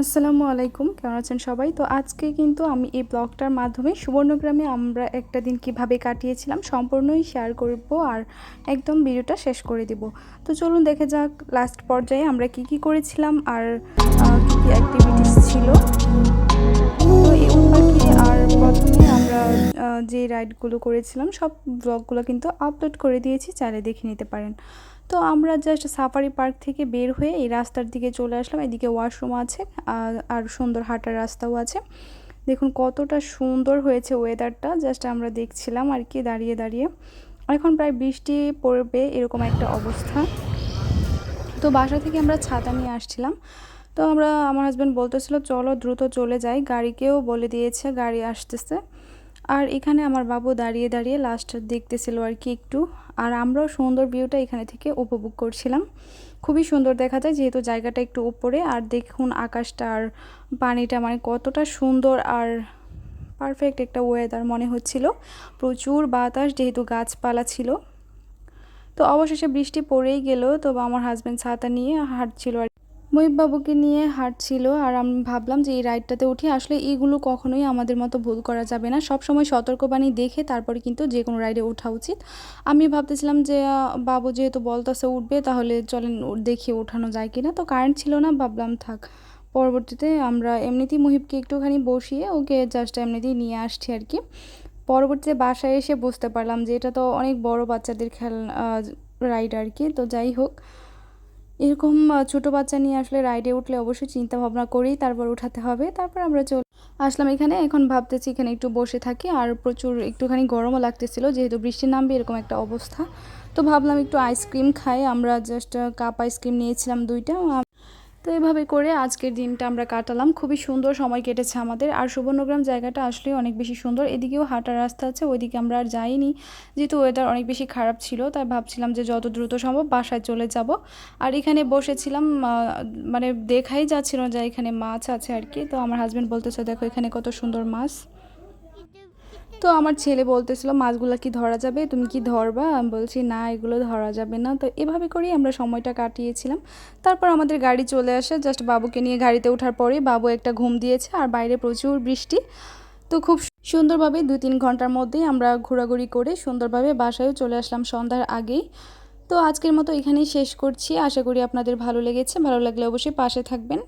আসসালামু আলাইকুম, কেমন আছেন সবাই? তো আজকে কিন্তু আমি এই ব্লগটার মাধ্যমে সুবর্ণগ্রামে আমরা একটা দিন কীভাবে কাটিয়েছিলাম সম্পূর্ণই শেয়ার করব আর একদম ভিডিওটা শেষ করে দিব। তো চলুন দেখে যাক লাস্ট পর্যায়ে আমরা কি কি করেছিলাম আর কী কী অ্যাক্টিভিটিস ছিল। তো এই উপাকি আর প্রথমে আমরা যে রাইডগুলো করেছিলাম, সব ব্লগগুলো কিন্তু আপলোড করে দিয়েছি, চাইলে দেখে নিতে পারেন। তো আমরা জাস্ট সাফারি পার্ক থেকে বের হয়ে এই রাস্তার দিকে চলে আসলাম। এদিকে ওয়াশরুম আছে আর সুন্দর হাঁটার রাস্তাও আছে। দেখুন কতটা সুন্দর হয়েছে ওয়েদারটা জাস্ট আমরা দেখছিলাম আর কি দাঁড়িয়ে দাঁড়িয়ে। এখন প্রায় বৃষ্টি পড়বে এরকম একটা অবস্থা। তো বাসা থেকে আমরা ছাতা নিয়ে আসছিলাম। তো আমরা আমার হাজব্যান্ড বলতেছিল, চলো দ্রুত চলে যাই। গাড়িকেও বলে দিয়েছে, গাড়ি আসতেছে। আর এখানে আমার বাবু দাঁড়িয়ে দাঁড়িয়ে লাস্ট দেখতেছিল আর কি একটু। আর আমরাও সুন্দর ভিউটা এখানে থেকে উপভোগ করছিলাম। খুবই সুন্দর দেখা যায় যেহেতু জায়গাটা একটু উপরে। আর দেখুন আকাশটা আর পানিটা মানে কতটা সুন্দর আর পারফেক্ট একটা ওয়েদার মনে হচ্ছিল। প্রচুর বাতাস যেহেতু গাছপালা ছিল। তো অবশেষে বৃষ্টি পড়েই গেল। তো আমার হাজব্যান্ড ছাতা নিয়ে হাঁটছিল আর মহিববাবুকে নিয়ে হাঁটছিল আর আমি ভাবলাম যে এই রাইডটাতে উঠি আসলে এইগুলো কখনোই আমাদের মতো ভুল করা যাবে না। সব সময় সতর্কবাণী দেখে তারপরে কিন্তু যে কোনো রাইডে ওঠা উচিত। আমি ভাবতেছিলাম যে বাবু যেহেতু বলতাছে উঠবে, তাহলে চলেন দেখি ওঠানো যায় কি না তো কারেন্ট ছিল না, ভাবলাম থাক। পরবর্তীতে আমরা এমনিতেই মুহিবকে একটুখানি বসিয়ে ওকে জাস্ট এমনিতেই নিয়ে আসছি আর কি। পরবর্তীতে বাসায় এসে বুঝতে পারলাম যে এটা তো অনেক বড় বাচ্চাদের খেল রাইড আর কি। তো যাই হোক এরকম ছোট বাচ্চা নিয়ে আসলে রাইডে উঠলে অবশ্যই চিন্তা ভাবনা করেই তারপর উঠাতে হবে। তারপর আমরা চল, আসলাম এখানে। এখন ভাবতেছি এখানে একটু বসে থাকি। আর প্রচুর একটুখানি গরমও লাগতেছিল, যেহেতু বৃষ্টি নামবে এরকম একটা অবস্থা। তো ভাবলাম একটু আইসক্রিম খাই। আমরা জাস্ট কাপ আইসক্রিম নিয়েছিলাম দুইটা। তো এভাবে করে আজকের দিনটা আমরা কাটালাম। খুবই সুন্দর সময় কেটেছে আমাদের। আর সুবর্ণগ্রাম জায়গাটা আসলে অনেক বেশি সুন্দর। এদিকেও হাঁটার রাস্তা আছে, ওইদিকে আমরা আর যাইনি। যেহেতু ওয়েদার অনেক বেশি খারাপ ছিল, তাই ভাবছিলাম যে যত দ্রুত সম্ভব বাসায় চলে যাব। আর এখানে বসেছিলাম মানে দেখাই যাচ্ছিল যে এখানে মাছ আছে আর কি। তো আমার হাজব্যান্ড বলতেছে, দেখো এখানে কত সুন্দর মাছ। তো আমার ছেলে বলতেছিল, মাছগুলো কি ধরা যাবে? তুমি কি ধরবা? আমি বলছি, না, এগুলো ধরা যাবে না। তো এভাবে করেই আমরা সময়টা কাটিয়েছিলাম। তারপর আমাদের গাড়ি চলে আসে। জাস্ট বাবুকে নিয়ে গাড়িতে ওঠার পরে বাবু একটা ঘুম দিয়েছে আর বাইরে প্রচুর বৃষ্টি। তো খুব সুন্দরভাবে দুই তিন ঘণ্টার মধ্যেই আমরা ঘোরাঘুরি করে সুন্দরভাবে বাসায়ও চলে আসলাম সন্ধ্যার আগেই। তো আজকের মতো এখানেই শেষ করছি। আশা করি আপনাদের ভালো লেগেছে। ভালো লাগলে অবশ্যই পাশে থাকবেন।